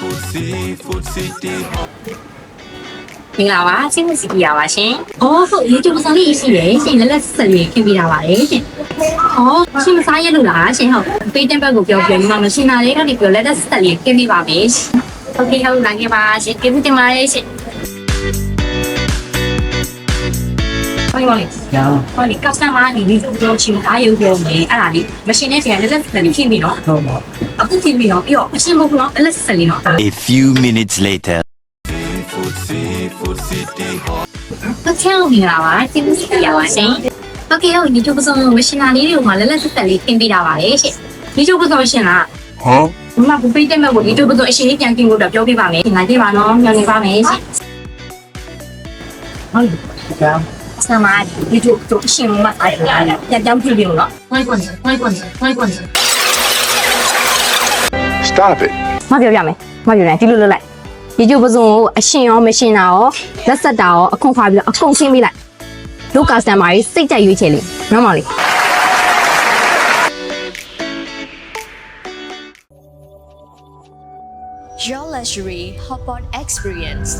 Seafood City မင်္ဂလာပါစိတ်မစီပြရပါရှင်။အော်ဟုတ် YouTube ဆောင်လေးရှိတယ်ရှင်လက်လက်ဆက်လေးခင်ပြတာပါတယ်ရှင်။အော်ရှင်မစားရလို့လားရှင်ဟုတ်ပေးတဲ့ဘက်ကိုပြောပြောဒီမှာမရှင်တာလေးတော့ဒီပြောလက်လက်ဆက်လေးခင်ပြပါမယ်ရှင်။ Okay ဟုတ်လာခဲ့ပါရှင်ကျေးဇူးတင်ပါတယ်ရှင်။ ဟိုပါလေ။ရောဟိုလေ customer ဒီဒီတော့ချင်းအားရုံပြောမယ်အဲ့ဒါလေးမရှင်တဲ့ပြန်လက်လက်ဆက်လေးခင်ပြီနော်ဟုတ်ပါ။အခုခင်ပြီနော်ပြီးတော့အရှင်မဟုတ်ဘူးနော်လက်လက်ဆက်လေးနော် A few minutes later. Seafood Seafood City ဟုတ်ကဲ့မင်္ဂလာပါကျေးဇူးတင်ရပါရှင်ဟုတ်ကဲ့ဟုတ်ဒီကျုပ်ပစုံမရှင်နာလေးတွေကိုမှလက်လက်ဆက်ဆက်လေးပြင်ပေးတာပါတယ်ရှင်ဒီကျုပ်ပစုံရှင်လားဟောဘမဘူပိတ်တဲ့မဲ့ကိုဒီကျုပ်ပစုံအရှင်လေးပြန်ပြင်ဖို့တော့ပြောပြပါမယ်ငါကြည့်ပါနော်ညနေပါမယ်ရှင်ဟုတ်ကဲ့ ဆမဒီကျုပ်တို့အရှင်မအားရလားပြန်ကြောင်းပြပြလို့နော်ဝိုင်းကွန်ဝိုင်းကွန်ဝိုင်းကွန် Stop it. မပြောပြမယ်မပြောနိုင်ဒီလိုလုပ်လိုက်ဒီကျုပ်ပစုံကိုအရှင်ရောမရှင်တာရောလက်ဆက်တာရောအခွန်ခွာပြီးတော့အကုန်ရှင်းပေးလိုက်လူကစတမာကြီးစိတ်ကြိုက်ရွေးချယ်လိနော်မောင်လေး Your luxury hotpot experience.